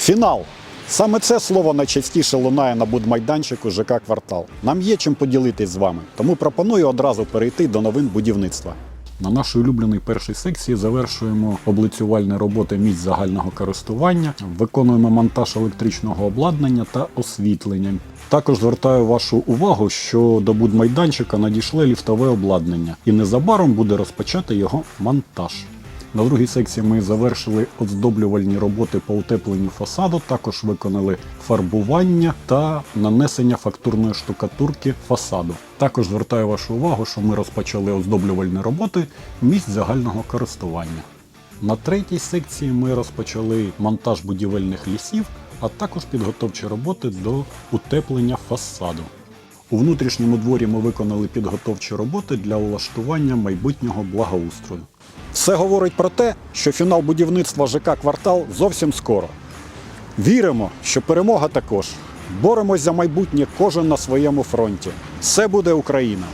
Фінал. Саме це слово найчастіше лунає на будмайданчику ЖК Квартал. Нам є чим поділитись з вами, тому пропоную одразу перейти до новин будівництва. На нашій улюбленій першій секції завершуємо облицювальні роботи місць загального користування, виконуємо монтаж електричного обладнання та освітлення. Також звертаю вашу увагу, що до будмайданчика надійшле ліфтове обладнання, і незабаром буде розпочати його монтаж. На другій секції ми завершили оздоблювальні роботи по утепленню фасаду, також виконали фарбування та нанесення фактурної штукатурки фасаду. Також звертаю вашу увагу, що ми розпочали оздоблювальні роботи місць загального користування. На третій секції ми розпочали монтаж будівельних лісів, а також підготовчі роботи до утеплення фасаду. У внутрішньому дворі ми виконали підготовчі роботи для улаштування майбутнього благоустрою. Все говорить про те, що фінал будівництва ЖК Квартал зовсім скоро. Віримо, що перемога також. Боремось за майбутнє кожен на своєму фронті. Все буде Україна!